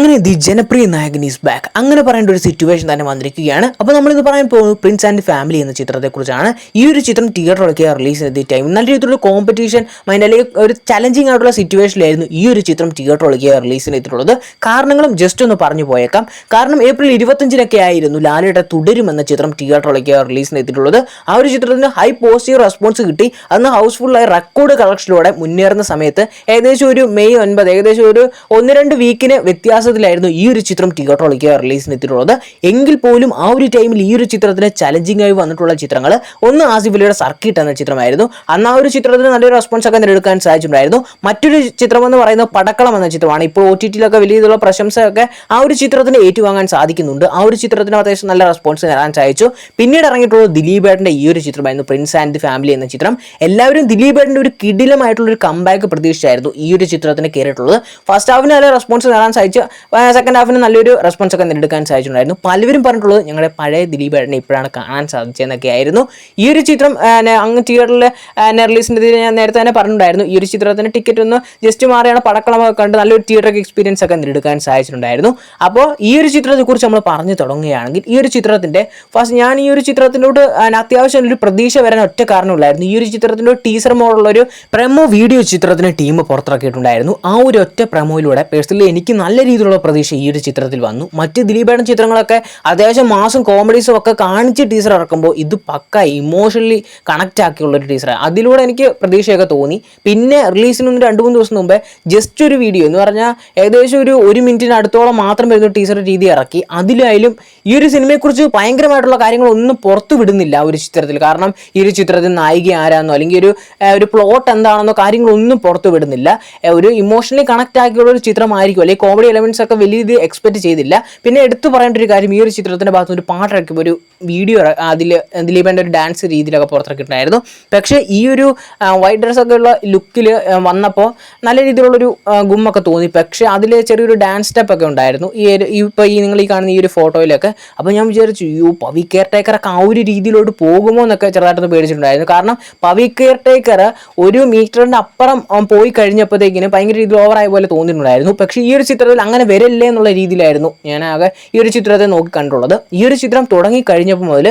അങ്ങനെ ദി ജനപ്രിയ നായകൻ ഈസ് ബാക്ക് അങ്ങനെ പറയേണ്ട ഒരു സിറ്റുവേഷൻ തന്നെ വന്നിരിക്കുകയാണ്. അപ്പോൾ നമ്മളിത് പറയാൻ പോകുന്നത് പ്രിൻസ് ആൻഡ് ഫാമിലി എന്ന ചിത്രത്തെക്കുറിച്ചാണ്. ഈ ഒരു ചിത്രം തിയേറ്ററിലൊക്കെ റിലീസ് ചെയ്ത ടൈം നല്ല രീതിയിലുള്ള കോമ്പറ്റീഷൻ മൈൻഡ് അല്ലെങ്കിൽ ഒരു ചലഞ്ചിങ് ആയിട്ടുള്ള സിറ്റുവേഷനിലായിരുന്നു ഈ ഒരു ചിത്രം തിയേറ്ററിലൊക്കെ റിലീസ് ചെയ്തിട്ടുള്ളത്. കാരണങ്ങളും ജസ്റ്റ് ഒന്ന് പറഞ്ഞു പോയേക്കാം. കാരണം ഏപ്രിൽ ഇരുപത്തഞ്ചിനൊക്കെ ആയിരുന്നു ലാലയുടെ തുടരും എന്ന ചിത്രം തിയേറ്ററിലൊക്കെ റിലീസ് ചെയ്തിട്ടുള്ളത്. ആ ഒരു ചിത്രത്തിന് ഹൈ പോസിറ്റീവ് റെസ്പോൺസ് കിട്ടി. അന്ന് ഹൗസ്ഫുള്ളായ റെക്കോർഡ് കളക്ഷനിലൂടെ മുന്നേറുന്ന സമയത്ത് ഏകദേശം ഒരു മെയ് ഒൻപത് ഏകദേശം ഒരു ഒന്ന് രണ്ട് വീക്കിന് വ്യത്യാസത്തിലായിരുന്നു ഈ ഒരു ചിത്രം തിയേറ്ററിലേക്ക് റിലീസിന് എത്തിയിട്ടുള്ളത് എങ്കിൽ പോലും ആ ഒരു ടൈമിൽ ഈ ഒരു ചിത്രത്തിന് ചലഞ്ചിങ് ആയി വന്നിട്ടുള്ള ചിത്രങ്ങൾ ഒന്ന് ആസിഫ് അലിയുടെ സർക്കിട്ട് എന്ന ചിത്രമായിരുന്നു. അന്ന് ആ ഒരു ചിത്രത്തിന് നല്ലൊരു റെസ്പോൺസ് ഒക്കെ നേടിയെടുക്കാൻ സാധിച്ചിട്ടുണ്ടായിരുന്നു. മറ്റൊരു ചിത്രം എന്ന് പറയുന്നത് പടക്കളം എന്ന ചിത്രമാണ്. ഇപ്പോൾ ഒ ടി ടിയിലൊക്കെ വലിയ രീതിയിലുള്ള പ്രശംസയൊക്കെ ആ ഒരു ചിത്രത്തിന് ഏറ്റുവാങ്ങാൻ സാധിക്കുന്നുണ്ട്. ആ ഒരു ചിത്രത്തിന് അത്യാവശ്യം നല്ല റെസ്പോൺസ് നേടാൻ സാധിച്ചു. പിന്നീട് ഇറങ്ങിയിട്ടുള്ളത് ദിലീപേട്ടന്റെ ഈ ഒരു ചിത്രമായിരുന്നു പ്രിൻസ് ആൻഡ് ഫാമിലി എന്ന ചിത്രം. എല്ലാവരും ദിലീപേട്ടന്റെ ഒരു കിടിലമായിട്ടുള്ള ഒരു കമ്പാക്ക് പ്രതീക്ഷിച്ചായിരുന്നു ഈ ഒരു ചിത്രത്തിന് കയറിയിട്ടുള്ളത് ഫസ്റ്റ് ഹാഫിന് നല്ല റെസ്പോൺസ് നേടാൻ സാധിച്ചു. സെക്കൻഡ് ഹാഫിന് നല്ലൊരു റെസ്പോൺസ് ഒക്കെ നേടിയെടുക്കാൻ സാധിച്ചിട്ടുണ്ടായിരുന്നു. പലവരും പറഞ്ഞിട്ടുള്ളത് ഞങ്ങളുടെ പഴയ ദിലീപ് ഏട്ടനെ ഇപ്പോഴാണ് കാണാൻ സാധിച്ചതെന്നൊക്കെ ആയിരുന്നു ഈ ഒരു ചിത്രം അങ്ങ് തിയേറ്ററിൽ റിലീസിന്റെ ഞാൻ നേരത്തെ തന്നെ പറഞ്ഞിട്ടുണ്ടായിരുന്നു. ഈ ഒരു ചിത്രത്തിന് ടിക്കറ്റ് ഒന്ന് ജസ്റ്റ് മാറിയാണ് പടക്കളമൊക്കെ കണ്ട് നല്ലൊരു തിയേറ്റർ എക്സ്പീരിയൻസ് ഒക്കെ നേടിയെടുക്കാൻ സാധിച്ചിട്ടുണ്ടായിരുന്നു. അപ്പോൾ ഈ ഒരു ചിത്രത്തെക്കുറിച്ച് നമ്മൾ പറഞ്ഞു തുടങ്ങുകയാണെങ്കിൽ ഈ ഒരു ചിത്രത്തിന്റെ ഫസ്റ്റ് ഞാൻ ഈ ഒരു ചിത്രത്തിനോട് അത്യാവശ്യം ഒരു പ്രതീക്ഷ വരാൻ ഒറ്റ കാരണമില്ലായിരുന്നു ഈ ഒരു ചിത്രത്തിന്റെ ടീസർ മോഡുള്ള ഒരു പ്രമോ വീഡിയോ ചിത്രത്തിന് ടീം പുറത്തിറക്കിയിട്ടുണ്ടായിരുന്നു. ആ ഒരു ഒറ്റ പ്രമോയിലൂടെ പേഴ്സണലി എനിക്ക് നല്ല രീതിയിലുള്ള പ്രതീക്ഷ ഈ ഒരു ചിത്രത്തിൽ വന്നു. മറ്റ് ദിലീപേടൻ ചിത്രങ്ങളൊക്കെ അത്യാവശ്യം മാസം കോമഡീസും ഒക്കെ കാണിച്ച് ടീസർ ഇറക്കുമ്പോൾ ഇത് പക്ക ഇമോഷണലി കണക്റ്റ് ആക്കിയുള്ള ഒരു ടീസറാണ് അതിലൂടെ എനിക്ക് പ്രതീക്ഷയൊക്കെ തോന്നി. പിന്നെ റിലീസിന് ഒന്ന് രണ്ട് മൂന്ന് ദിവസം മുമ്പേ ജസ്റ്റ് ഒരു വീഡിയോ എന്ന് പറഞ്ഞാൽ ഏകദേശം ഒരു ഒരു മിനിറ്റിന് അടുത്തോളം മാത്രം വരുന്ന ടീസർ രീതി ഇറക്കി. അതിലായാലും ഈ ഒരു സിനിമയെക്കുറിച്ച് ഭയങ്കരമായിട്ടുള്ള കാര്യങ്ങളൊന്നും പുറത്തു വിടുന്നില്ല ഒരു ചിത്രത്തിൽ. കാരണം ഈ ഒരു ചിത്രത്തിൽ നായിക ആരാന്നോ അല്ലെങ്കിൽ ഒരു ഒരു പ്ലോട്ട് എന്താണെന്നോ കാര്യങ്ങളൊന്നും പുറത്തു വിടുന്നില്ല. ഒരു ഇമോഷണലി കണക്ട് ആക്കിയുള്ള ഒരു ചിത്രമായിരിക്കും അല്ലെങ്കിൽ കോമഡി എലമെന്റ്സ് ഒക്കെ വലിയ ഇത് എക്സ്പെക്ട് ചെയ്തില്ല. പിന്നെ എടുത്തു പറയേണ്ട ഒരു കാര്യം ഈ ഒരു ചിത്രത്തിന്റെ ഭാഗത്ത് ഒരു പാട്ടിറക്കിയപ്പോൾ ഒരു വീഡിയോ അതിൽ ദിലീപന്റെ ഒരു ഡാൻസ് രീതിയിലൊക്കെ പുറത്തിറക്കിയിട്ടുണ്ടായിരുന്നു പക്ഷേ ഈ ഒരു വൈറ്റ് ഡ്രസ് ഒക്കെ ഉള്ള ലുക്കിൽ വന്നപ്പോൾ നല്ല രീതിയിലുള്ളൊരു ഗുമ്മൊക്കെ തോന്നി. പക്ഷേ അതിൽ ചെറിയൊരു ഡാൻസ് സ്റ്റെപ്പൊക്കെ ഉണ്ടായിരുന്നു. ഈ ഇപ്പോൾ ഈ നിങ്ങൾ ഈ കാണുന്ന ഈ ഒരു ഫോട്ടോയിലൊക്കെ അപ്പോൾ ഞാൻ വിചാരിച്ചു യു പവി കെയർ ടേക്കറൊക്കെ ആ ഒരു രീതിയിലോട്ട് പോകുമോ എന്നൊക്കെ ചെറുതായിട്ടൊന്ന് പേടിച്ചിട്ടുണ്ടായിരുന്നു. കാരണം പവി കെയർ ടേക്കർ ഒരു മീറ്ററിന്റെ അപ്പുറം പോയി കഴിഞ്ഞപ്പോഴത്തേക്കിന് ഭയങ്കര രീതിയിൽ ഓവറായ പോലെ തോന്നിയിട്ടുണ്ടായിരുന്നു. പക്ഷേ ഈ ഒരു ചിത്രത്തിൽ അങ്ങനെ വരല്ലേ എന്നുള്ള രീതിയിലായിരുന്നു ഞാൻ ആകെ ഈ ഒരു ചിത്രത്തെ നോക്കി കണ്ടുള്ളത് ഈ ഒരു ചിത്രം തുടങ്ങി കഴിഞ്ഞപ്പോൾ മുതൽ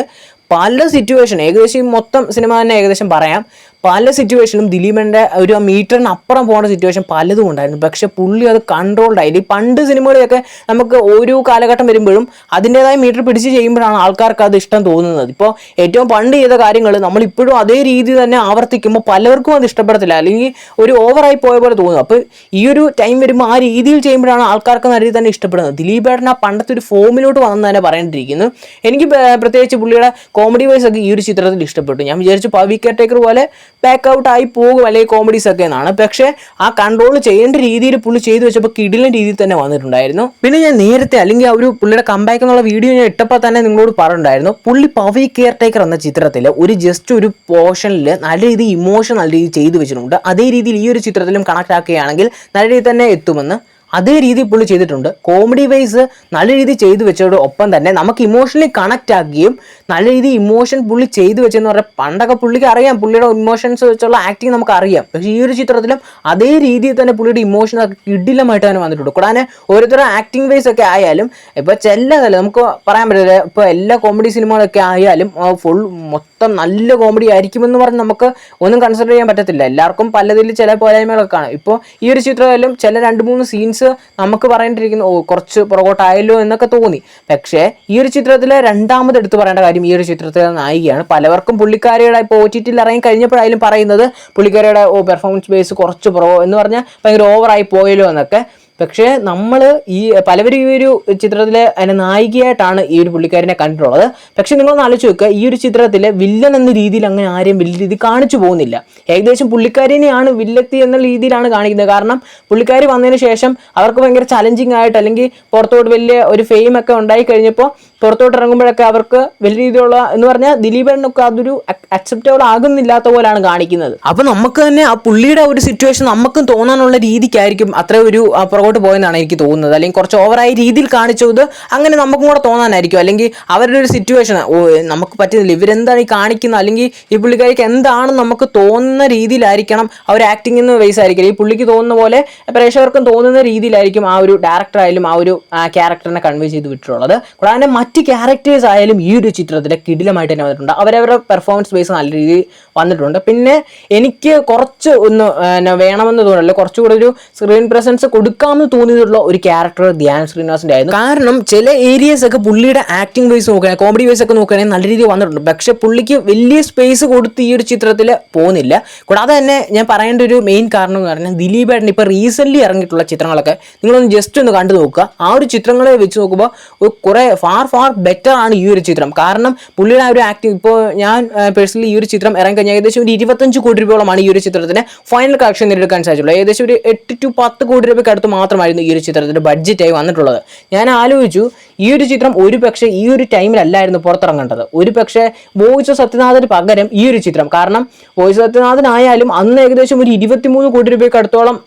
പല സിറ്റുവേഷൻ ഏകദേശം മൊത്തം സിനിമ തന്നെ ഏകദേശം പറയാം. പല സിറ്റുവേഷനും ദിലീപന്റെ ഒരു മീറ്ററിന് അപ്പുറം പോകുന്ന സിറ്റുവേഷൻ പലതും ഉണ്ടായിരുന്നു. പക്ഷെ പുള്ളി അത് കൺട്രോൾഡ് ആയി. ഈ പണ്ട് സിനിമകളിലൊക്കെ നമുക്ക് ഒരു കാലഘട്ടം വരുമ്പോഴും അതിന്റെതായ മീറ്റർ പിടിച്ച് ചെയ്യുമ്പോഴാണ് ആൾക്കാർക്ക് അത് ഇഷ്ടം തോന്നുന്നത്. ഇപ്പോൾ ഏറ്റവും പണ്ട് ചെയ്ത കാര്യങ്ങൾ നമ്മൾ ഇപ്പോഴും അതേ രീതി തന്നെ ആവർത്തിക്കുമ്പോൾ പലർക്കും അത് ഇഷ്ടപ്പെടത്തില്ല. അല്ലെങ്കിൽ ഒരു ഓവറായി പോയ പോലെ തോന്നുന്നു അപ്പോൾ ഈ ഒരു ടൈം വരുമ്പോൾ ആ രീതിയിൽ ചെയ്യുമ്പോഴാണ് ആൾക്കാർക്ക് നല്ല രീതിയിൽ തന്നെ ഇഷ്ടപ്പെടുന്നത്. ദിലീപ് ഏട്ടൻ ആ പണ്ടത്തെ ഒരു ഫോമിലോട്ട് വന്നു തന്നെ പറയേണ്ടിയിരിക്കുന്നു. എനിക്ക് പ്രത്യേകിച്ച് പുള്ളിയുടെ കോമഡി വൈസ് ഒക്കെ ഈ ഒരു ചിത്രത്തിൽ ഇഷ്ടപ്പെട്ടു. ഞാൻ വിചാരിച്ചു പവി കെയർടേക്കർ പോലെ ബാക്ക് ആയി പോകും അല്ലെങ്കിൽ കോമഡീസ് ഒക്കെ എന്നാണ്. പക്ഷേ ആ കൺട്രോൾ ചെയ്യേണ്ട രീതിയിൽ പുള്ളി ചെയ്തു വെച്ചപ്പോൾ കിടിലൻ രീതിയിൽ തന്നെ വന്നിട്ടുണ്ടായിരുന്നു. പിന്നെ ഞാൻ നേരത്തെ അല്ലെങ്കിൽ ആ ഒരു പുള്ളിയുടെ കമ്പാക്ക് എന്നുള്ള വീഡിയോ ഞാൻ ഇട്ടപ്പോൾ തന്നെ നിങ്ങളോട് പറഞ്ഞിട്ടുണ്ടായിരുന്നു. പുള്ളി പവി കെയർ ടേക്കർ എന്ന ചിത്രത്തിൽ ഒരു ജസ്റ്റ് ഒരു പോർഷനിൽ നല്ല രീതിയിൽ ഇമോഷൻ നല്ല രീതിയിൽ ചെയ്തു വെച്ചിട്ടുണ്ട്. അതേ രീതിയിൽ ഈ ഒരു ചിത്രത്തിലും കണക്ട് ആക്കുകയാണെങ്കിൽ നല്ല രീതിയിൽ തന്നെ എത്തുമെന്ന് അതേ രീതിയിൽ പുള്ളി ചെയ്തിട്ടുണ്ട്. കോമഡി വൈസ് നല്ല രീതി ചെയ്തു വെച്ചതോട് ഒപ്പം തന്നെ നമുക്ക് ഇമോഷണലി കണക്ട് ആക്കുകയും നല്ല രീതി ഇമോഷൻ പുള്ളി ചെയ്തു വെച്ചെന്ന് പറഞ്ഞാൽ പണ്ടൊക്കെ പുള്ളിക്ക് അറിയാം. പുള്ളിയുടെ ഇമോഷൻസ് വെച്ചുള്ള ആക്ടിങ് നമുക്ക് അറിയാം. പക്ഷേ ഈ ഒരു ചിത്രത്തിലും അതേ രീതിയിൽ തന്നെ പുള്ളിയുടെ ഇമോഷൻ ഒക്കെ കിടിലമായിട്ട് തന്നെ വന്നിട്ടുണ്ട്. കൂടാതെ ഓരോരുത്തരുടെ ആക്ടിങ് വൈസ് ഒക്കെ ആയാലും ഇപ്പോൾ ചിലതല്ല നമുക്ക് പറയാൻ പറ്റില്ല. ഇപ്പോൾ എല്ലാ കോമഡി സിനിമകളൊക്കെ ആയാലും ഫുൾ മൊത്തം നല്ല കോമഡി ആയിരിക്കുമെന്ന് പറഞ്ഞ് നമുക്ക് ഒന്നും കൺസിഡർ ചെയ്യാൻ പറ്റത്തില്ല. എല്ലാവർക്കും പലതിൽ ചില പോരായ്മകളൊക്കെ കാണും. ഇപ്പോൾ ഈ ഒരു ചിത്രമായാലും ചില രണ്ട് മൂന്ന് സീൻസ് നമുക്ക് പറയേണ്ടിയിരിക്കുന്നു ഓ കുറച്ച് പുറകോട്ടായല്ലോ എന്നൊക്കെ തോന്നി. പക്ഷേ ഈ ഒരു ചിത്രത്തിലെ രണ്ടാമത് എടുത്തു പറയേണ്ട കാര്യം ഈ ഒരു ചിത്രത്തിലെ നായികയാണ്. പലവർക്കും പുള്ളിക്കാരിയുടെ ഇപ്പോൾ ഒ ടി ടിയിൽ ഇറങ്ങി കഴിഞ്ഞപ്പോഴായാലും പറയുന്നത് പുള്ളിക്കാരിയുടെ ഓ പെർഫോമൻസ് ബേസ് കുറച്ച് പുറകോ എന്ന് പറഞ്ഞാൽ ഭയങ്കര ഓവറായി പോയല്ലോ എന്നൊക്കെ പക്ഷേ നമ്മൾ ഈ പലവരും ഈ ഒരു ചിത്രത്തിൽ അതിനെ നായികയായിട്ടാണ് ഈ ഒരു പുള്ളിക്കാരനെ കണ്ടിട്ടുള്ളത്. പക്ഷെ നിങ്ങളൊന്ന് ആലോചിച്ച് നോക്കുക ഈ ഒരു ചിത്രത്തിൽ വില്ലൻ എന്ന രീതിയിൽ അങ്ങനെ ആരെയും വലിയ രീതിയിൽ കാണിച്ചു പോകുന്നില്ല. ഏകദേശം പുള്ളിക്കാരിനെയാണ് വില്ലത്തി എന്ന രീതിയിലാണ് കാണിക്കുന്നത്. കാരണം പുള്ളിക്കാരി വന്നതിന് ശേഷം അവർക്ക് ഭയങ്കര ചലഞ്ചിങ് ആയിട്ട് അല്ലെങ്കിൽ പുറത്തോട്ട് വലിയ ഒരു ഫെയിം ഒക്കെ ഉണ്ടായി കഴിഞ്ഞപ്പോൾ പുറത്തോട്ട് ഇറങ്ങുമ്പോഴൊക്കെ അവർക്ക് വലിയ രീതിയിലുള്ള എന്ന് പറഞ്ഞാൽ ദിലീപനൊക്കെ അതൊരു അക്സെപ്റ്റബിൾ ആകുന്നില്ലാത്ത പോലെയാണ് കാണിക്കുന്നത്. അപ്പോൾ നമുക്ക് തന്നെ ആ പുള്ളിയുടെ ഒരു സിറ്റുവേഷൻ നമുക്കും തോന്നാനുള്ള രീതിക്കായിരിക്കും അത്ര ഒരു പുറകോട്ട് പോയെന്നാണ് എനിക്ക് തോന്നുന്നത്. അല്ലെങ്കിൽ കുറച്ച് ഓവറായി രീതിയിൽ കാണിച്ചത് അങ്ങനെ നമുക്കും കൂടെ തോന്നാനായിരിക്കും. അല്ലെങ്കിൽ അവരുടെ ഒരു സിറ്റുവേഷൻ നമുക്ക് പറ്റുന്നില്ല. ഇവരെന്താണ് ഈ കാണിക്കുന്നത്? അല്ലെങ്കിൽ ഈ പുള്ളിക്കാരിക്ക് എന്താണ് നമുക്ക് തോന്നുന്ന രീതിയിലായിരിക്കണം അവർ ആക്ടിംഗ് എന്ന് ബേസ് ആയിരിക്കും. ഈ പുള്ളിക്ക് തോന്നുന്ന പോലെ പ്രേക്ഷകർക്കും തോന്നുന്ന രീതിയിലായിരിക്കും ആ ഒരു ഡയറക്ടർ ആയാലും ആ ഒരു ക്യാരക്ടറിനെ കൺവേ ചെയ്ത് വിട്ടിട്ടുള്ളത്. കൂടാതെ മറ്റ് ക്യാരക്ടേഴ്സ് ആയാലും ഈ ഒരു ചിത്രത്തിൽ കിടിലമായിട്ട് തന്നെ വന്നിട്ടുണ്ട്. അവരവരുടെ പെർഫോമൻസ് ബേസ് നല്ല രീതിയിൽ വന്നിട്ടുണ്ട്. പിന്നെ എനിക്ക് കുറച്ച് ഒന്ന് വേണമെന്ന് തോന്നുന്നില്ല. കുറച്ചുകൂടെ ഒരു സ്ക്രീൻ പ്രസൻസ് കൊടുക്കാമെന്ന് തോന്നിയിട്ടുള്ള ഒരു ക്യാരക്ടർ ധ്യാൻ ശ്രീനിവാസിന്റെ ആയിരുന്നു. കാരണം ചില ഏരിയസ് ഒക്കെ പുള്ളിയുടെ ആക്ടിംഗ് വൈസ് നോക്കുകയാണെങ്കിൽ കോമഡി വൈസ് ഒക്കെ നോക്കുകയാണെങ്കിൽ നല്ല രീതിയിൽ വന്നിട്ടുണ്ട്. പക്ഷെ പുള്ളിക്ക് വലിയ സ്പേസ് കൊടുത്ത് ഈ ഒരു ചിത്രത്തിൽ പോകുന്നില്ല. കൂടാതെ തന്നെ ഞാൻ പറയേണ്ട ഒരു മെയിൻ കാരണം എന്ന് പറഞ്ഞാൽ ദിലീപ് ഏട്ടൻ ഇപ്പോൾ റീസെന്റ് ഇറങ്ങിയിട്ടുള്ള ചിത്രങ്ങളൊക്കെ നിങ്ങളൊന്ന് ജസ്റ്റ് ഒന്ന് കണ്ടു നോക്കുക. ആ ഒരു ചിത്രങ്ങളെ വെച്ച് നോക്കുമ്പോൾ കുറേ ഫാർ ഫാർ ബെറ്റർ ആണ് ഈ ഒരു ചിത്രം. കാരണം പുള്ളിയുടെ ആ ഒരു ആക്ടിങ് ഇപ്പോൾ ഞാൻ പേഴ്സണലി ഈ ഒരു ചിത്രം ഇറങ്ങിക്കഴിഞ്ഞാൽ ഏകദേശം ഒരു ഇരുപത്തഞ്ച് കോടി രൂപയോളമാണ് ഈ ഒരു ചിത്രത്തിന് ഫൈനൽ കളക്ഷൻ നേടിയെടുക്കാൻ സാധിച്ചുള്ളൂ. ഏകദേശം ഒരു എട്ട് ടു പത്ത് കോടി രൂപയ്ക്ക് അടുത്ത് മാത്രമായിരുന്നു ഈ ഒരു ചിത്രത്തിന്റെ ബഡ്ജറ്റായി വന്നിട്ടുള്ളത്. ഞാൻ ആലോചിച്ചു ഈ ഒരു ചിത്രം ഒരു പക്ഷേ ഈ ഒരു ടൈമിലല്ലായിരുന്നു പുറത്തിറങ്ങേണ്ടത്. ഒരു പക്ഷേ വോയിസ് സത്യനാഥന് പകരം ഈ ഒരു ചിത്രം. കാരണം വോയിസ് സത്യനാഥനായാലും അന്ന് ഏകദേശം ഒരു ഇരുപത്തിമൂന്ന് കോടി രൂപയ്ക്ക് അടുത്തോളം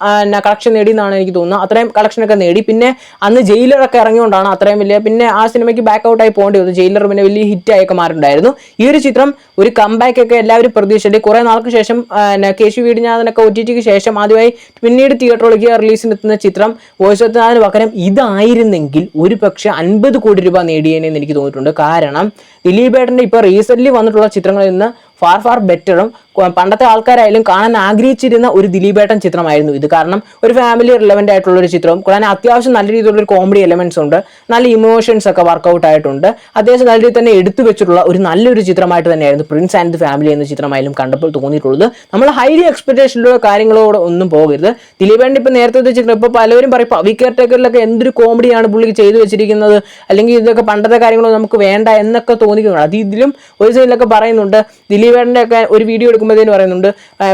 കളക്ഷൻ നേടി എന്നാണ് എനിക്ക് തോന്നുന്നത്. അത്രയും കളക്ഷനൊക്കെ നേടി. പിന്നെ അന്ന് ജയിലറൊക്കെ ഇറങ്ങിയോണ്ടാണ് അത്രയും വലിയ പിന്നെ ആ സിനിമയ്ക്ക് ബാക്ക് ഔട്ടായി പോകേണ്ടി വന്നു. ജയിലർ പിന്നെ വലിയ ഹിറ്റായൊക്കെ മാറിയിട്ടുണ്ടായിരുന്നു. ഈ ഒരു ചിത്രം ഒരു കംബാക്ക് ഒക്കെ എല്ലാവരും പ്രതീക്ഷിച്ചിട്ട് കുറേ നാൾക്ക് ശേഷം കേശു വീടിനാഥനൊക്കെ ഒ ടി ടിക്ക് ശേഷം ആദ്യമായി പിന്നീട് തിയേറ്ററിലേക്ക് റിലീസിന് എത്തുന്ന ചിത്രം വോയിസ് സത്യനാഥന് പകരം ഇതായിരുന്നെങ്കിൽ ഒരു പക്ഷെ അൻപത് കോടി രൂപ നേടിയേനെന്ന് എനിക്ക് തോന്നിയിട്ടുണ്ട്. കാരണം ദിലീപേട്ടന്റെ ഇപ്പോൾ റീസെന്റ്ലി വന്നിട്ടുള്ള ചിത്രങ്ങളിൽ നിന്ന് ഫാർ ഫാർ ബെറ്ററും പണ്ടത്തെ ആൾക്കാരായാലും കാണാൻ ആഗ്രഹിച്ചിരുന്ന ഒരു ദിലീപേട്ടൻ ചിത്രമായിരുന്നു ഇത്. കാരണം ഒരു ഫാമിലി റിലവന്റ് ആയിട്ടുള്ള ഒരു ചിത്രവും കൂടാതെ അത്യാവശ്യം നല്ല രീതിയിലുള്ള ഒരു കോമഡി എലമെന്റ്സ് ഉണ്ട്. നല്ല ഇമോഷൻസ് ഒക്കെ വർക്കൗട്ട് ആയിട്ടുണ്ട്. അത്യാവശ്യം നല്ല രീതിയിൽ തന്നെ എടുത്തു വെച്ചിട്ടുള്ള ഒരു നല്ലൊരു ചിത്രമായിട്ട് തന്നെയായിരുന്നു പ്രിൻസ് ആൻഡ് ദി ഫാമിലി എന്ന ചിത്രമായാലും കണ്ടപ്പോൾ തോന്നിയിട്ടുള്ളത്. നമ്മൾ ഹൈലി എക്സ്പെക്ടേഷനിലുള്ള കാര്യങ്ങളോട് ഒന്നും പോകരുത്. ദിലീപേട്ടൻ ഇപ്പം നേരത്തെ ചിത്രം ഇപ്പോൾ പലവരും പറയും പവി കെയർ ടേക്കറിലൊക്കെ എന്തൊരു കോമഡിയാണ് പുള്ളിക്ക് ചെയ്തു വെച്ചിരിക്കുന്നത്? അല്ലെങ്കിൽ ഇതൊക്കെ പണ്ടത്തെ കാര്യങ്ങളോ നമുക്ക് വേണ്ട എന്നൊക്കെ തോന്നിക്കുന്നുണ്ട്. അത് ഇതിലും ഒരു സൈഡിലൊക്കെ പറയുന്നുണ്ട്. ദിലീപേട്ടന്റെ ഒക്കെ ഒരു വീഡിയോ എടുക്കുമ്പോഴത്തേന് പറയുന്നുണ്ട്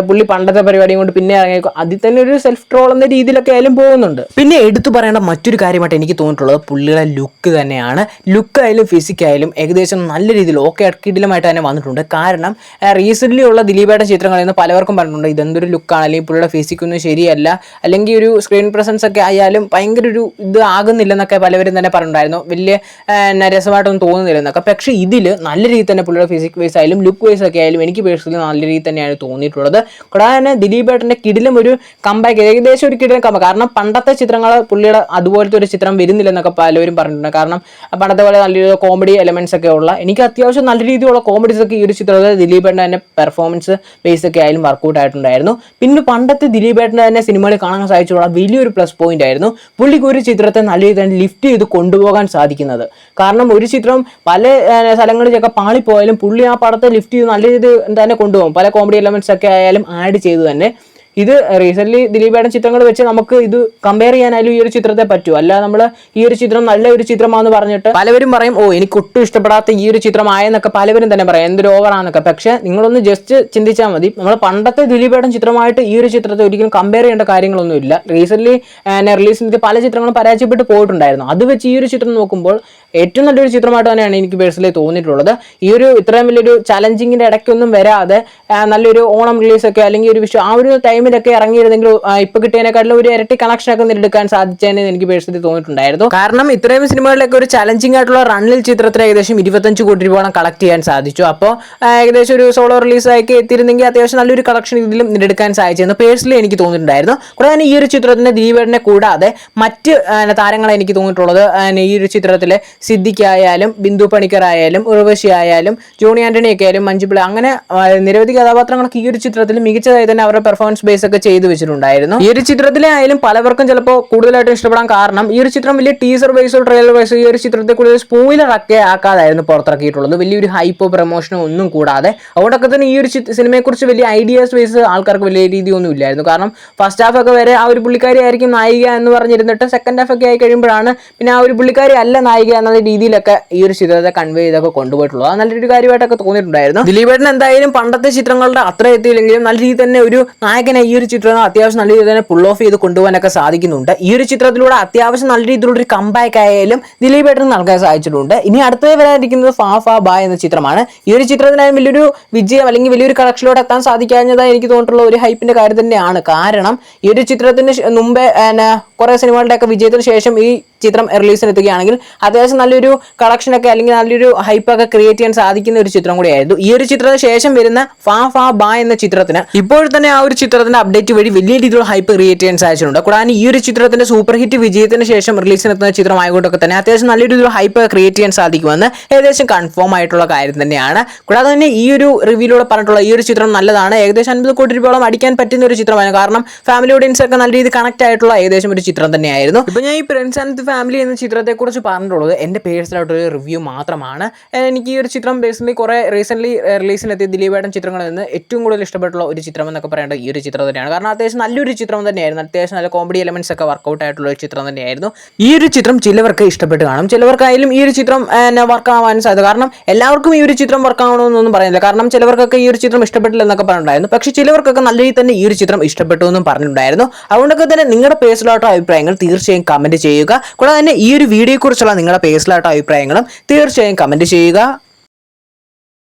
പുള്ളി പണ്ടത്തെ പരിപാടിയും കൊണ്ട് പിന്നെ ഇറങ്ങി അതിൽ തന്നെ ഒരു സെൽഫ് ട്രോൾ എന്ന രീതിയിലൊക്കെ ആയാലും പോകുന്നുണ്ട്. പിന്നെ എടുത്തു പറയേണ്ട മറ്റൊരു കാര്യമായിട്ട് എനിക്ക് തോന്നിയിട്ടുള്ളത് പുള്ളിയുടെ ലുക്ക് തന്നെയാണ്. ലുക്ക് ആയാലും ഫിസിക് ആയാലും ഏകദേശം നല്ല രീതിയിൽ ഓക്കെ അക്കിടിലുമായിട്ട് തന്നെ വന്നിട്ടുണ്ട്. കാരണം റീസെന്റ്ലി ഉള്ള ദിലീപേട്ട ചിത്രങ്ങളിൽ നിന്ന് പലവർക്കും പറഞ്ഞിട്ടുണ്ട് ഇതെന്തൊരു ലുക്കാണ് അല്ലെങ്കിൽ പുള്ളിയുടെ ഫിസിക് ഒന്നും ശരിയല്ല. അല്ലെങ്കിൽ ഒരു സ്ക്രീൻ പ്രസൻസ് ഒക്കെ ആയാലും ഭയങ്കര ഒരു ഇത് ആകുന്നില്ലെന്നൊക്കെ പലവരും തന്നെ പറഞ്ഞിട്ടുണ്ടായിരുന്നു. വലിയ രസമായിട്ടൊന്നും തോന്നുന്നില്ലെന്നൊക്കെ. പക്ഷേ ഇതിൽ നല്ല രീതിയിൽ തന്നെ പുള്ളിയുടെ ഫിസിക് വൈസ് ആയാലും ലുക്ക് വൈസ് ഒക്കെ ആയാലും എനിക്ക് പേഴ്സണലി നല്ല രീതിയിൽ തന്നെയാണ് തോന്നിയിട്ടുള്ളത്. കൂടാതെ തന്നെ ദിലീപ് ഏട്ടന്റെ കിടിലും ഒരു കമ്പാക്ക് ഏകദേശം ഒരു കിടിലും കമ്പ കാരണം പണ്ടത്തെ ചിത്രങ്ങൾ പുള്ളിയുടെ അതുപോലത്തെ ഒരു ചിത്രം വരുന്നില്ലെന്നൊക്കെ പലവരും പറഞ്ഞിട്ടുണ്ട്. കാരണം പണ്ടത്തെ പോലെ നല്ലൊരു കോമഡി എലമെന്റ്സ് ഒക്കെ ഉള്ള എനിക്ക് അത്യാവശ്യം നല്ല രീതിയിലുള്ള കോമഡീസ് ഒക്കെ ഈ ഒരു ചിത്രത്തിൽ ദിലീപ് ഏട്ടന്റെ തന്നെ പെർഫോമൻസ് ബേസ് ഒക്കെ ആയാലും വർക്കൗട്ട് ആയിട്ടുണ്ടായിരുന്നു. പിന്നെ പണ്ടത്തെ ദിലീപ് ഏട്ടന്റെ തന്നെ സിനിമകളിൽ കാണാൻ സാധിച്ചുള്ള വലിയൊരു പ്ലസ് പോയിന്റ് ആയിരുന്നു പുള്ളിക്ക് ഒരു ചിത്രത്തെ നല്ല രീതിയിൽ തന്നെ ലിഫ്റ്റ് ചെയ്ത് കൊണ്ടുപോകാൻ സാധിക്കുന്നത്. കാരണം ഒരു ചിത്രം പല സ്ഥലങ്ങളിലൊക്കെ പാളിപ്പോയാലും പുള്ളി ആ പടത്തെ ലിഫ്റ്റ് ചെയ്ത് നല്ല രീതിയിൽ തന്നെ കൊണ്ടുപോകും. പല കോമഡി എലമെന്റ്സ് ഒക്കെ ആയാലും ആഡ് ചെയ്തു തന്നെ. ഇത് റീസെന്റ് ഏടൻ ചിത്രങ്ങൾ വെച്ച് നമുക്ക് ഇത് കമ്പയർ ചെയ്യാനായാലും ഈ ഒരു ചിത്രത്തെ പറ്റൂ. അല്ല നമ്മൾ ഈ ഒരു ചിത്രം നല്ല ഒരു ചിത്രമാണെന്ന് പറഞ്ഞിട്ട് പലവരും പറയും ഓ എനിക്ക് ഒട്ടും ഇഷ്ടപ്പെടാത്ത ഈ ഒരു ചിത്രമായെന്നൊക്കെ പലവരും തന്നെ പറയാം. എന്തൊരു ഓവറാണെന്നൊക്കെ പക്ഷെ നിങ്ങളൊന്ന് ജസ്റ്റ് ചിന്തിച്ചാൽ മതി. നമ്മൾ പണ്ടത്തെ ദിലീപ് ഏടൻ ചിത്രമായിട്ട് ഈ ഒരു ചിത്രത്തെ ഒരിക്കലും കമ്പയർ ചെയ്യേണ്ട കാര്യങ്ങളൊന്നുമില്ല റീസെന്റ് റിലീസ് ചെയ്ത് പല ചിത്രങ്ങളും പരാജയപ്പെട്ട് പോയിട്ടുണ്ടായിരുന്നു. അത് വെച്ച് ഈ ഒരു ചിത്രം നോക്കുമ്പോൾ ഏറ്റവും നല്ലൊരു ചിത്രമായിട്ട് തന്നെയാണ് എനിക്ക് പേഴ്സണലി തോന്നിയിട്ടുള്ളത്. ഈ ഒരു ഇത്രയും വലിയൊരു ചലഞ്ചിങ്ങിന്റെ ഇടയ്ക്കൊന്നും വരാതെ നല്ലൊരു ഓണം റിലീസൊക്കെ അല്ലെങ്കിൽ ഒരു വിഷു ആ ഒരു ടൈമിലൊക്കെ ഇറങ്ങിയിരുന്നെങ്കിൽ ഇപ്പൊ കിട്ടിയതിനെക്കാട്ടിലും ഒരു ഇരട്ടി കണക്ഷൻ ഒക്കെ നേടിയെടുക്കാൻ സാധിച്ചതെന്ന് എനിക്ക് പേഴ്സണലി തോന്നിയിട്ടുണ്ടായിരുന്നു. കാരണം ഇത്രയും സിനിമകളിലൊക്കെ ഒരു ചലഞ്ചിങ് ആയിട്ടുള്ള റണ്ണിൽ ചിത്രത്തിൽ ഏകദേശം ഇരുപത്തഞ്ച് കോടി രൂപയോളം കളക്ട് ചെയ്യാൻ സാധിച്ചു. അപ്പോൾ ഏകദേശം ഒരു സോളോ റിലീസ് ആക്കി എത്തിയിരുന്നെങ്കിൽ അത്യാവശ്യം നല്ലൊരു കളക്ഷൻ ഇതിലും നേടിയെടുക്കാൻ സാധിച്ചെന്ന് പേഴ്സണലി എനിക്ക് തോന്നിയിട്ടുണ്ടായിരുന്നു. കൂടാതെ തന്നെ ഈ ഒരു ചിത്രത്തിന്റെ ദീപേടിനെ കൂടാതെ മറ്റ് താരങ്ങളെ എനിക്ക് തോന്നിയിട്ടുള്ളത്. ഈ ഒരു ചിത്രത്തിലെ സിദ്ദിഖായാലും ബിന്ദു പണിക്കർ ആയാലും ഉറവശി ആയാലും ജോണി ആന്റണി ഒക്കെ ആയാലും മഞ്ജുപിള അങ്ങനെ നിരവധി കഥാപാത്രങ്ങളൊക്കെ ഈ ഒരു ചിത്രത്തിൽ മികച്ചതായി തന്നെ അവരുടെ പെർഫോമൻസ് ബേസ് ഒക്കെ ചെയ്തു വെച്ചിട്ടുണ്ടായിരുന്നു. ഈ ഒരു ചിത്രത്തിലെ ആയാലും പലവർക്കും ചിലപ്പോൾ കൂടുതലായിട്ട് ഇഷ്ടപ്പെടാൻ കാരണം ഈ ഒരു ചിത്രം വലിയ ടീസർ ബേസോ ട്രെയിലർ ബേസോ ഈ ഒരു ചിത്രത്തെ കൂടുതൽ സ്പോയിലർ ഒക്കെ ആക്കാതായിരുന്നു പുറത്തിറക്കിയിട്ടുള്ളത്. വലിയൊരു ഹൈപ്പോ പ്രൊമോഷനോ ഒന്നും കൂടാതെ അതുകൊണ്ടൊക്കെ തന്നെ ഈ ഒരു സിനിമയെക്കുറിച്ച് വലിയ ഐഡിയാസ് ബേസ് ആൾക്കാർക്ക് വലിയ രീതിയൊന്നും ഇല്ലായിരുന്നു. കാരണം ഫസ്റ്റ് ഹാഫ് ഒക്കെ വരെ ആ ഒരു പുള്ളിക്കാരി ആയിരിക്കും നായിക എന്ന് പറഞ്ഞിരുന്നിട്ട് സെക്കൻഡ് ഹാഫ് ഒക്കെ ആയി കഴിയുമ്പോഴാണ് പിന്നെ ആ ഒരു പുള്ളിക്കാരി അല്ല നായിക എന്നുള്ള രീതിയിലൊക്കെ ഈ ഒരു ചിത്രത്തെ കൺവേ ചെയ്തൊക്കെ കൊണ്ടുപോയിട്ടുള്ളൂ. അത് നല്ലൊരു കാര്യമായിട്ടൊക്കെ തോന്നിയിട്ടുണ്ടായിരുന്നു. ദിലീപേട്ടൻ എന്തായാലും പണ്ടത്തെ ചിത്രങ്ങളുടെ അത്ര എത്തിയില്ലെങ്കിലും നല്ല രീതിയിൽ തന്നെ ഒരു നായകനെ ഈ ഒരു ചിത്രം അത്യാവശ്യം നല്ല രീതിയിൽ തന്നെ പുൾ ഓഫ് ചെയ്ത് കൊണ്ടുപോകാനൊക്കെ സാധിക്കുന്നുണ്ട്. ഈ ഒരു ചിത്രത്തിലൂടെ അത്യാവശ്യം നല്ല രീതിയിലുള്ള ഒരു കമ്പാക്ക് ആയാലും ദിലീപ് ഏട്ടന് നൽകാൻ സാധിച്ചിട്ടുണ്ട്. ഇനി അടുത്തത് വരാനിരിക്കുന്നത് ഫാ ഫാ ബാ എന്ന ചിത്രമാണ്. ഈ ഒരു ചിത്രത്തിനായി വലിയൊരു വിജയം അല്ലെങ്കിൽ വലിയൊരു കളക്ഷനിലൂടെ എത്താൻ സാധിക്കാഞ്ഞതായി എനിക്ക് തോന്നിയിട്ടുള്ള ഒരു ഹൈപ്പിന്റെ കാര്യം തന്നെയാണ്. കാരണം ഈ ഒരു ചിത്രത്തിന് മുമ്പേ കുറെ സിനിമകളുടെ ഒക്കെ വിജയത്തിന് ശേഷം ഈ ചിത്രം റിലീസിന് എത്തുകയാണെങ്കിൽ അത്യാവശ്യം നല്ലൊരു കളക്ഷനൊക്കെ അല്ലെങ്കിൽ നല്ലൊരു ഹൈപ്പൊക്കെ ക്രിയേറ്റ് ചെയ്യാൻ സാധിക്കുന്ന ഒരു ചിത്രം കൂടിയായിരുന്നു. ഈ ഒരു ചിത്രത്തിന് ശേഷം വരുന്ന ഫാ ഫാ ബാ എന്ന ചിത്രത്തിന് ഇപ്പോൾ തന്നെ ആ ഒരു ചിത്രത്തിന്റെ അപ്ഡേറ്റ് വഴി വലിയ രീതിയിലുള്ള ഹൈപ്പ് ക്രിയേറ്റ് ചെയ്യാൻ സാധിച്ചിട്ടുണ്ട്. കൂടാതെ ഈ ഒരു ചിത്രത്തിന്റെ സൂപ്പർ ഹിറ്റ് വിജയത്തിന് ശേഷം റിലീസിനെത്തുന്ന ചിത്രമായതുകൊണ്ടൊക്കെ തന്നെ അത്യാവശ്യം നല്ലൊരു രീതിയിൽ ഹൈപ്പ് ക്രിയേറ്റ് ചെയ്യാൻ സാധിക്കുമെന്ന് ഏകദേശം കൺഫേം ആയിട്ടുള്ള കാര്യം തന്നെയാണ്. കൂടാതെ തന്നെ ഈ ഒരു റിവ്യൂലൂടെ പറഞ്ഞിട്ടുള്ള ഈ ഒരു ചിത്രം നല്ലതാണ്. ഏകദേശം അൻപത് കോടി രൂപയോളം അടിക്കാൻ പറ്റുന്ന ഒരു ചിത്രമാണ് കാരണം ഫാമിലി ഓഡിയൻസ് ഒക്കെ നല്ല രീതിയിൽ കണക്ട് ആയിട്ടുള്ള ഏകദേശം ഒരു ചിത്രം തന്നെയായിരുന്നു. ഇപ്പൊ ഞാൻ ഈ ഫ്രണ്ട്സ് ആൻഡ് ഫാമിലി എന്ന ചിത്രത്തെക്കുറിച്ച് പറഞ്ഞിട്ടുള്ളത് എന്റെ പേഴ്സണലായിട്ടൊരു റിവ്യൂ മാത്രമാണ്. എനിക്ക് ഈ ഒരു ചിത്രം ബേസിക്കലി കുറെ റീസെന്റ്ലി റിലീസിനെത്തിയ ദിലീപേട്ടൻ ചിത്രങ്ങളിൽ നിന്ന് ഏറ്റവും കൂടുതൽ ഇഷ്ടപ്പെട്ടുള്ള ഒരു ചിത്രം എന്നൊക്കെ പറയേണ്ടത് ഈ ഒരു ചിത്രം തന്നെയാണ്. കാരണം അത്യാവശ്യം നല്ലൊരു ചിത്രം തന്നെയായിരുന്നു. അത്യാവശ്യം നല്ല കോമഡി എലമെൻസ് ഒക്കെ വർക്കൗട്ട് ആയിട്ടുള്ള ഒരു ചിത്രം തന്നെയായിരുന്നു. ഈ ഒരു ചിത്രം ചിലവർക്ക് ഇഷ്ടപ്പെട്ട് കാണും. ചിലവർക്കായാലും ഈ ഒരു ചിത്രം വർക്ക് ആവാൻ സാധ്യത. കാരണം എല്ലാവർക്കും ഈ ഒരു ചിത്രം വർക്ക് ആവണമെന്നൊന്നും പറയുന്നില്ല. കാരണം ചിലവർക്കൊക്കെ ഈ ഒരു ചിത്രം ഇഷ്ടപ്പെട്ടില്ല എന്നൊക്കെ പറഞ്ഞിട്ടുണ്ടായിരുന്നു. പക്ഷേ ചിലവർക്കൊക്കെ നല്ല രീതിയിൽ തന്നെ ഈ ഒരു ചിത്രം ഇഷ്ടപ്പെട്ടു എന്നും പറഞ്ഞിട്ടുണ്ടായിരുന്നു. അതുകൊണ്ടൊക്കെ തന്നെ നിങ്ങളുടെ പേഴ്സണലായിട്ടുള്ള അഭിപ്രായങ്ങൾ തീർച്ചയായും കമന്റ് ചെയ്യുക. കൂടാതെ തന്നെ ഈ ഒരു വീഡിയോയെക്കുറിച്ചുള്ള നിങ്ങളുടെ പേഴ്സണലായിട്ട് അഭിപ്രായങ്ങളും തീർച്ചയായും കമന്റ് ചെയ്യുക.